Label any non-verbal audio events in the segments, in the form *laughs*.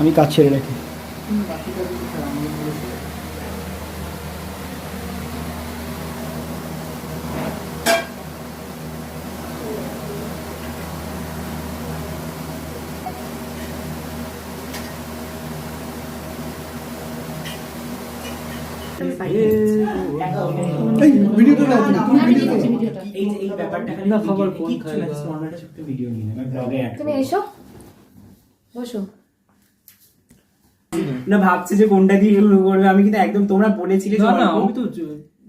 আমি কাজ ছেড়ে রাখি। এই ভিডিওটা না তুমি ভিডিও করো। এই এই ব্যাপারটা না, খাবার কোন খায় না, video নিয়ে তুমি এসো। বসো। না ভাবছে যে কোনটা দিয়ে শুরু করবে। আমি কিন্তু একদম তোমরা বলেছিলে না আমি তো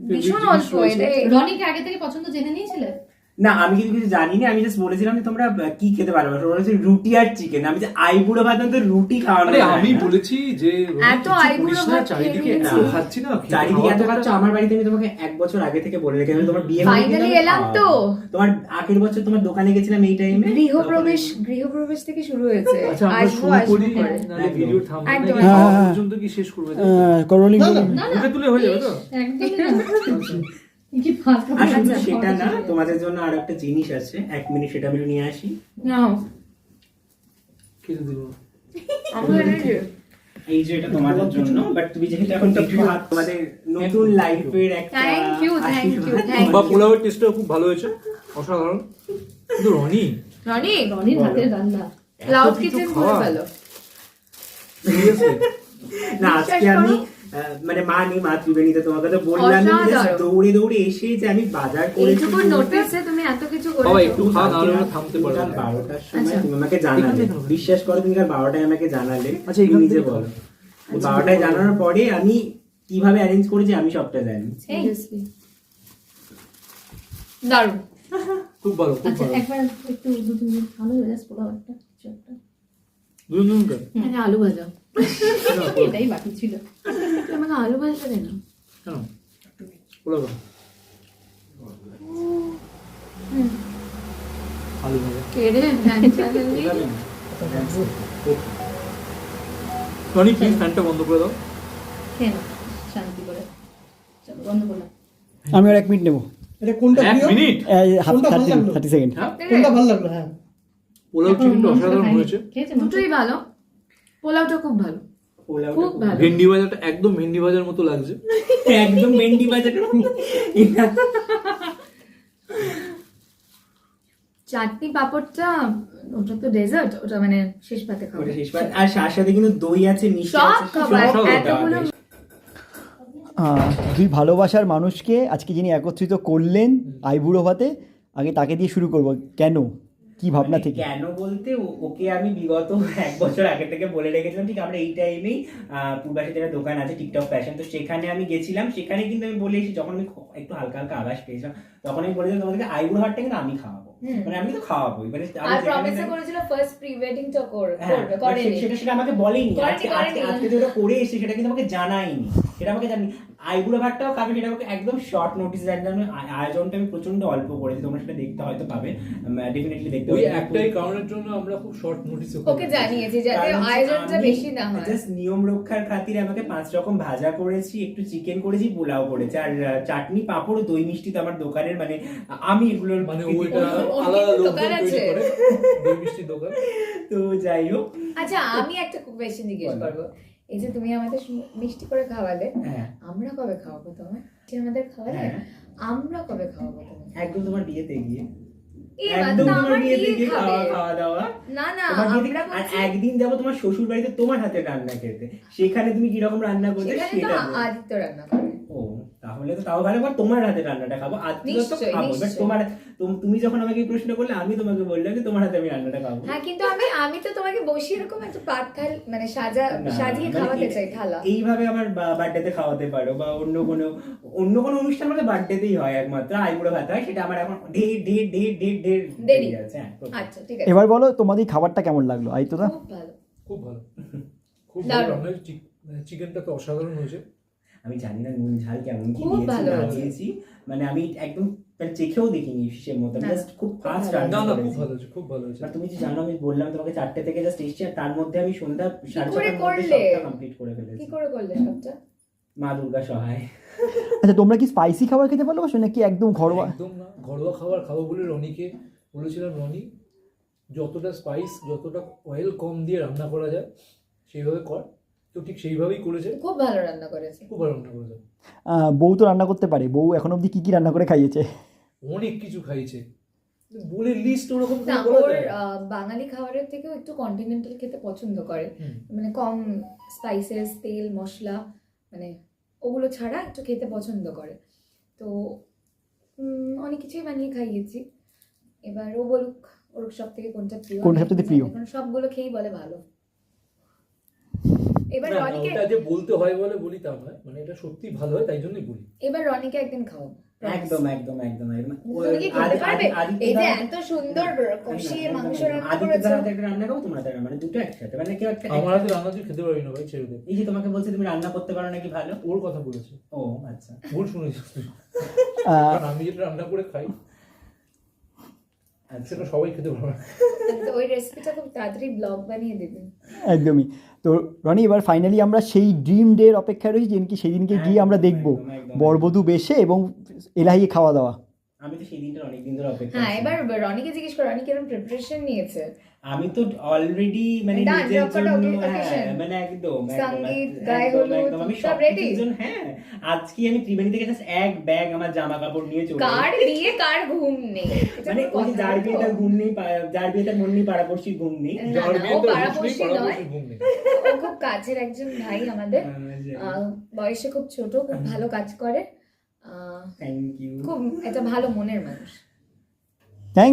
ভীষণ অল্প এটা রনিকে আগে থেকে পছন্দ জেনে নিয়েছিলে? না আমি কিন্তু কিছু জানি না আমি জাস্ট বলেছিলাম যে তোমরা কি খেতে ভালোবাসো ওরা বলেছে রুটি আর চিকেন আমি যে আইবুড়ো ভাত তো রুটি খাওয়ানো আরে যায় আমি বলেছি যে এত কিছু আইবুড়ো ভাত চারিদিকে এত খাচ্ছি না চারিদিকে এত খাওয়া খাচ্ছ আমার বাড়িতে আমি তোমাকে এক বছর আগে থেকে বলে রেখেছি তোমার বিয়ে হয়ে আমি এলাম তো। তোমার আগের বছর তোমার দোকানে গেছিলাম এই টাইমে গৃহপ্রবেশ গৃহপ্রবেশ থেকে শুরু হয়েছে আচ্ছা আমরা শুরু করি। নাহলে ভিডিও থামবে একদম, একদম। খাওয়া হ্যাঁ, হ্যাঁ। পর্যন্ত কি শেষ করবে করোনি না, না। না না তুলে হয়ে যাবে তো একদমই সেটা না তোমাদের জন্য আর একটা জিনিস আছে। এক মিনিট সেটা আমি নিয়ে আসি। নাও। খেতে দিব এই যে এটা তোমাদের জন্য বাট তুমি যেহেতু এখন তোমাদের নতুন লাইফের একটা পোলাওয়ের টেস্টটা খুব ভালো হয়েছে। অসাধারণ। কিন্তু রনি? রনি? রনির হাতের রান্না। ক্লাউড কিচেন করে ফেলো। না আজকে আমি মানে মা নেই মা ত্রিবেণীতে তোমাকে তো বললাম। দৌড়ে দৌড়ে এসে যে আমি বাজার করেছি এইটুকু নোটিসে তুমি এত কিছু বাবা একটু খাওয়া নাহলে ওরা থামতে পারবে কাল না। বারোটার সময় আচ্ছা। তুমি আমাকে জানালে। বিশ্বাস করো তুমি কাল বারোটায় আমাকে জানালে। আচ্ছা, তুমি নিজে বলো। খাও। বারোটায় জানানোর পরে আমি কীভাবে অ্যারেঞ্জ করেছি আমি সবটা জানি. দারুণ। খুব ভালো খুব আচ্ছা ভালো। একবার একটু ভালো হয়ে পোলাও একটা কিছু একটা দুজন দুজন করে মানে আলু ভাজা। এটাই বাকি ছিল। আমাকে আলু ভাজা দেন কেন পোলাও আলু ভাজা প্লিজ ফ্যানটা বন্ধ করে দাও খেয়ে শান্তি করে চলো বন্ধ করলাম আমি আর এক মিনিট নেব এটা কোনটা এক minute half thirty thirty second হ্যাঁ কোনটা ভালো লাগল হ্যাঁ পোলাও চিকেনটা অসাধারণ হয়েছে দুটোই ভালো পোলাওটা খুব ভালো খুব ভালো। ভেন্ডি ভাজাটা একদম ভেন্ডি ভাজার মতো লাগছে। একদম মেন্ডি বাজার চাটনি পাপড়টা ওটা তো ডেজার্ট ওটা মানে শেষ পাতে খাব শেষ part। আর সার সাথে কিন্তু দই আছে মিষ্টি সব খাবার, এতগুলো দুই ভালোবাসার মানুষকে আজকে যিনি একত্রিত করলেন আইবুড়ো ভাতে আগে তাকে দিয়ে শুরু করব। কেন? কি ভাবনা থেকে? কেন বলতে ওকে আমি বিগত এক বছর আগে থেকে বলে রেখেছিলাম ঠিক আমরা এই টাইমেই পূর্বাসে যেটা দোকান আছে টিকটক ফ্যাশন তো সেখানে আমি গেছিলাম সেখানে কিন্তু আমি বলে এসেছি যখন আমি একটু হালকা হালকা আভাস পেয়েছিলাম তখন আমি বলেছিলাম তোমাদেরকে আইবুড়ো হাটটা কিন্তু আমি খাওয়াবো? মানে আমি তো খাওয়াবোই মানে আর প্রমিস করেছিল ফার্স্ট প্রি ওয়েডিংটা করবে হ্যাঁ, করবে করেনি। সেটা সেটা আমাকে বলেনি। আজকে। আজকে যেটা করে এসে সেটা কিন্তু আমাকে জানায়নি। সেটা আমাকে জানি আইবুড়ো ভাতটাও খাবে সেটা আমাকে একদম শর্ট নোটিস একদম আয়োজনটা আমি প্রচণ্ড অল্প করেছি তোমরা সেটা দেখতে হয়তো পাবে ডেফিনেটলি দেখতে ওই একটাই কারণের জন্য আমরা খুব শর্ট নোটিস ওকে জানিয়েছি যাতে আয়োজনটা বেশি না হয়। just নিয়ম রক্ষার খাতিরে আমাকে পাঁচ রকম ভাজা করেছি একটু চিকেন করেছি পোলাও করেছি আর চাটনি পাঁপড় দই মিষ্টি তো আমার দোকানের মানে আমি এগুলোর মানে ওইটা আলাদা দোকান আছে। দই মিষ্টির দোকান। *laughs* তো যাই হোক। আচ্ছা আমি একটা কোয়েশ্চেন জিজ্ঞেস বলো। করব। এই যে তুমি আমাদের মিষ্টি করে খাওয়ালে হ্যাঁ। আমরা কবে খাওয়াবো তোমায় যে আমাদের খাওয়ালে? হ্যাঁ। আমরা কবে খাওয়াবো তোমায় একদম তোমার বিয়েতে গিয়ে। একদিন যাব তোমার শ্বশুর বাড়িতে তোমার হাতে রান্না খেতে। সেখানে তুমি কীরকম রান্না করবে সেটা। আদিত্য রান্না তাহলে তো তাও ভালো তোমার হাতে রান্নাটা খাব। তো খাব বাট তোমার তুমি যখন আমাকে এই প্রশ্ন করলে আমি তোমাকে বললাম যে তোমার হাতে আমি রান্নাটা খাব। হ্যাঁ কিন্তু আমি আমি তো তোমাকে বসিয়ে এরকম একটা থাল মানে সাজা না, সাজিয়ে মানে খাওয়াতে চাই থালা। এইভাবে আমার বার্থডেতে খাওয়াতে পারো বা অন্য কোনো অন্য কোনো অনুষ্ঠান মানে বার্থডেতেই হয় একমাত্র আইবুড়ো ভাত হয় সেটা আমার এখন ঢের ঢের ঢের ঢের ঢের দেরি। দেরি আছে হ্যাঁ আচ্ছা ঠিক আছে। এবার বলো তোমাদের খাবারটা কেমন লাগল আইতোদা খুব ভালো। খুব ভালো। *laughs* খুব ভালো চিকেনটা তো অসাধারণ হয়েছে। আমি জানি না নুন ঝাল কেমন কি দিয়েছি না দিয়েছি। মানে আমি একদম মানে চেখেও দেখিনি সে মতো জাস্ট খুব ফাস্ট রান্না না খুব ভালো হয়েছে খুব ভালো হয়েছে। আর তুমি যে জানো আমি বললাম তোমাকে চারটে থেকে জাস্ট এসেছি আর তার মধ্যে আমি সন্ধ্যা সাড়ে করে ছটার মধ্যে করলে? সবটা কমপ্লিট করে ফেলেছি। কি করে করলে সবটা? মা দুর্গা সহায়। আচ্ছা তোমরা কি স্পাইসি খাবার খেতে ভালোবাসো নাকি একদম ঘরোয়া? একদম না ঘরোয়া খাবার খাব বলে রনিকে বলেছিলাম রনি যতটা স্পাইস যতটা অয়েল কম দিয়ে রান্না করা যায় সেইভাবে কর। তো ঠিক সেইভাবেই করেছে। খুব ভালো রান্না করেছে। খুব ভালো রান্না করেছে। বউ তো রান্না করতে পারে বউ এখন অবধি কী কী রান্না করে খাইয়েছে? অনেক কিছু খাইছে বলে লিস্ট ওরকম বাঙালি খাবারের থেকেও একটু কন্টিনেন্টাল খেতে পছন্দ করে। মানে কম স্পাইসেস তেল মশলা মানে ওগুলো ছাড়া একটু খেতে পছন্দ করে। তো অনেক কিছুই বানিয়ে খাইয়েছি। এবার ও বলুক ওর সব থেকে কোনটা প্রিয়? কোনটা সবথেকে প্রিয়? সবগুলো খেয়েই বলে ভালো। এবার রনিকে ওটা যে বলতে হয় বলে বলি তা নয় মানে এটা সত্যি ভালো হয় তাই জন্যই বলি। এবার রনিকে একদিন খাওয়াবো একদম একদম একদম কি এই যে এত সুন্দর কষিয়ে মাংস রান্না করেছ। একটা রান্না খাব তোমার হাতে মানে দুটো একসাথে মানে কেউ একটা আমার হাতে রান্না তুই খেতে পারবি না ভাই ছেড়ে দে। এই যে তোমাকে বলছে তুমি রান্না করতে পারো নাকি ভালো? ওর কথা বলেছে। ও আচ্ছা। ভুল শুনেছিস আমি যেটা রান্না করে খাই সেটা সবাই খেতে পারবে। তো ওই রেসিপিটা খুব তাড়াতাড়ি ব্লগ বানিয়ে দেবেন। একদমই। তো রনি এবার ফাইনালি আমরা সেই ড্রিম ডের অপেক্ষায় রয়েছি যেদিনকে সেদিনকে গিয়ে আমরা দেখব। বরবধূ বেশে এবং এলাহি খাওয়া দাওয়া আমি তো সেই দিনটা অনেকদিন ধরে অপেক্ষা হ্যাঁ এবার রনিকে জিজ্ঞেস করো রনি কীরকম প্রিপারেশন নিয়েছে? আমি তো অলরেডি মানে নিজের জন্য হ্যাঁ মানে একদম একদম। আমি সব কিছুর হ্যাঁ আজকে আমি ত্রিবেণী থেকে just এক ব্যাগ আমার জামা কাপড় নিয়ে চলে কার। বিয়ে কার ঘুম নেই মানে ওই যার হলো? বিয়ে তার ঘুম নেই যার বিয়ে তার মন নেই ঘুম নেই যার বিয়ে পাড়াপড়শি নয়। নেই। খুব কাছের একজন ভাই আমাদের বয়সে খুব ছোট খুব ভালো কাজ করে আহ, থ্যাংক ইউ খুব একটা ভালো মনের মানুষ